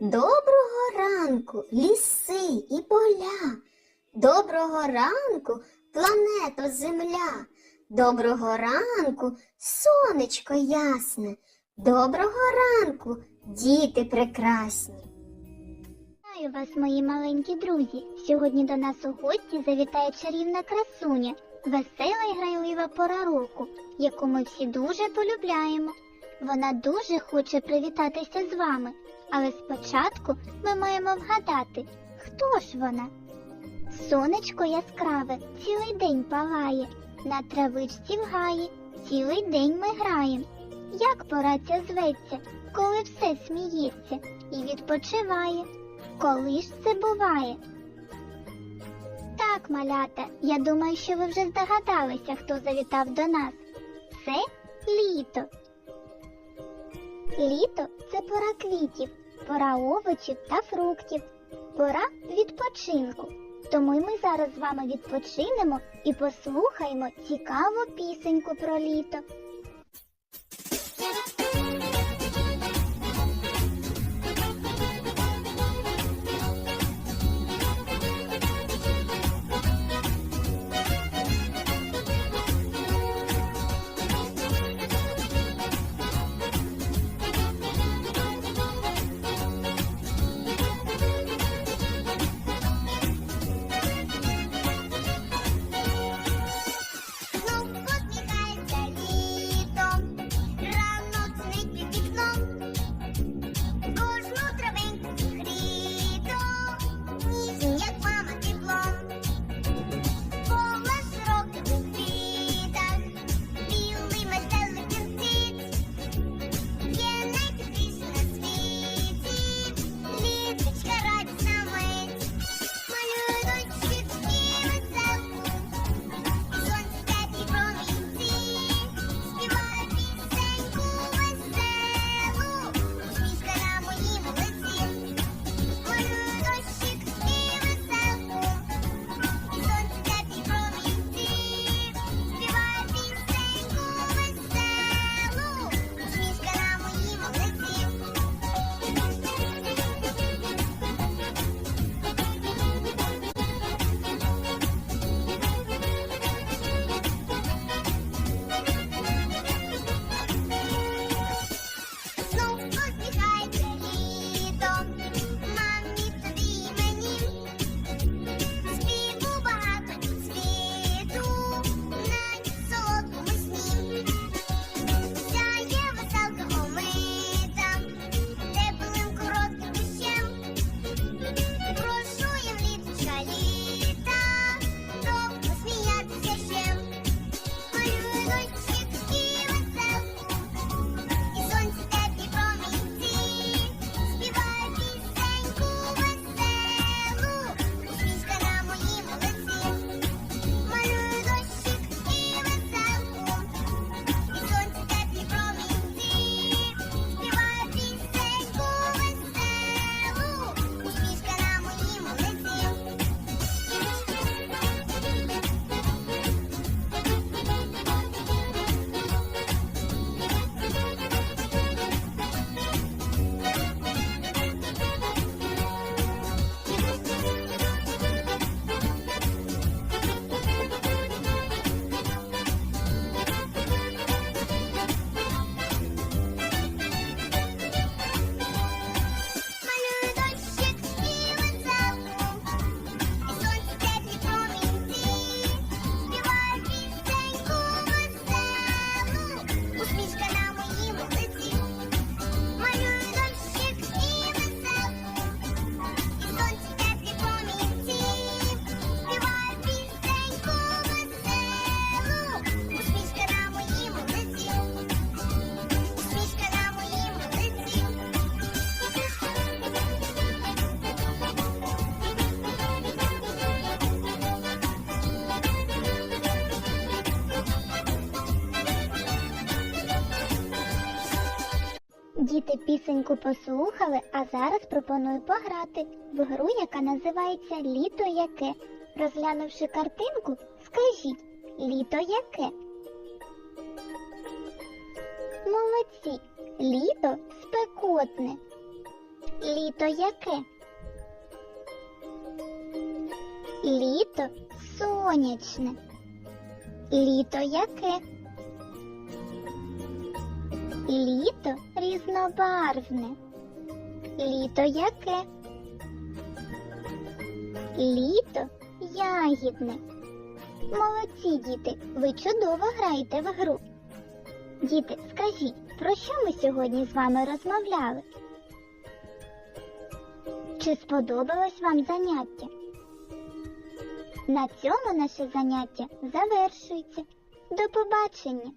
Доброго ранку, ліси і поля. Доброго ранку, плането Земля. Доброго ранку, сонечко ясне. Доброго ранку, діти прекрасні. Вітаю вас, мої маленькі друзі. Сьогодні до нас у гості завітає чарівна красуня, весела і грайлива пора року, яку ми всі дуже полюбляємо. Вона дуже хоче привітатися з вами, але спочатку ми маємо вгадати, хто ж вона. Сонечко яскраве цілий день палає, на травичці в гаї, цілий день ми граєм. Як пора ця зветься, коли все сміється і відпочиває? Коли ж це буває? Так, малята, я думаю, що ви вже здогадалися, хто завітав до нас. Це літо. Літо це пора квітів, пора овочів та фруктів, пора відпочинку. Тому й ми зараз з вами відпочинемо і послухаємо цікаву пісеньку про літо. Діти пісеньку послухали, а зараз пропоную пограти в гру, яка називається Літо яке. Розглянувши картинку, скажіть літо яке. Молодці! Літо спекотне. Літо яке? Літо сонячне. Літо яке? Літо різнобарвне. Літо яке? Літо ягідне. Молодці, діти, ви чудово граєте в гру. Діти, скажіть, про що ми сьогодні з вами розмовляли? Чи сподобалось вам заняття? На цьому наше заняття завершується. До побачення!